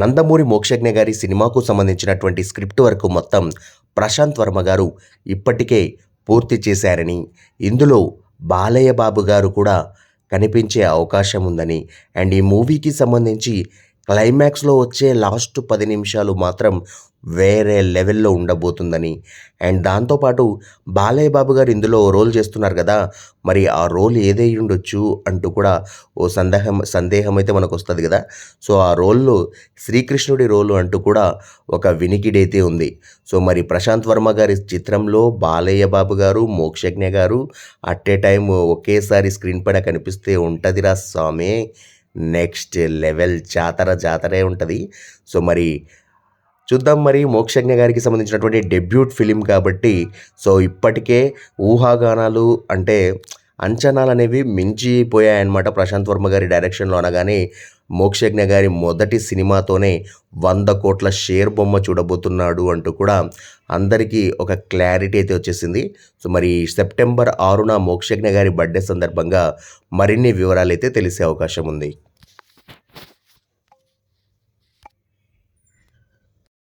నందమూరి మోక్షజ్ఞ గారి సినిమాకు సంబంధించినటువంటి స్క్రిప్ట్ వరకు మొత్తం ప్రశాంత్ వర్మ గారు ఇప్పటికే పూర్తి చేశారని ఇందులో బాలయ్య బాబు గారు కూడా కనిపించే అవకాశం ఉందని అండ్ ఈ మూవీకి సంబంధించి క్లైమాక్స్లో వచ్చే లాస్ట్ పది నిమిషాలు మాత్రం వేరే లెవెల్లో ఉండబోతుందని. అండ్ దాంతోపాటు బాలయ్య బాబు గారు ఇందులో రోల్ చేస్తున్నారు కదా మరి ఆ రోల్ ఏదై ఉండొచ్చు అంటూ కూడా ఓ సందేహం సందేహం అయితే మనకు వస్తుంది కదా. సో ఆ రోల్లో శ్రీకృష్ణుడి రోలు అంటూ కూడా ఒక వినికిడైతే ఉంది. సో మరి ప్రశాంత్ వర్మ గారి చిత్రంలో బాలయ్య బాబు గారు మోక్షజ్ఞ గారు అట్ ఏ టైం ఒకేసారి స్క్రీన్ పైన కనిపిస్తే ఉంటుందిరా స్వామి. నెక్స్ట్ లెవెల్ జాతర జాతరే ఉంటుంది. సో మరి చూద్దాం మరి మోక్షజ్ఞ గారికి సంబంధించినటువంటి డెబ్యూట్ ఫిలిం కాబట్టి సో ఇప్పటికే ఊహాగానాలు అంటే అంచనాలు అనేవి మించిపోయాయన్నమాట ప్రశాంత్ వర్మ గారి డైరెక్షన్లో అనగానే మోక్షజ్ఞ గారి మొదటి సినిమాతోనే వంద కోట్ల షేర్ బొమ్మ చూడబోతున్నాడు అంటూ కూడా అందరికీ ఒక క్లారిటీ అయితే వచ్చేసింది. సో మరి సెప్టెంబర్ ఆరున మోక్షజ్ఞ గారి బర్త్డే సందర్భంగా మరిన్ని వివరాలు అయితే తెలిసే అవకాశం ఉంది.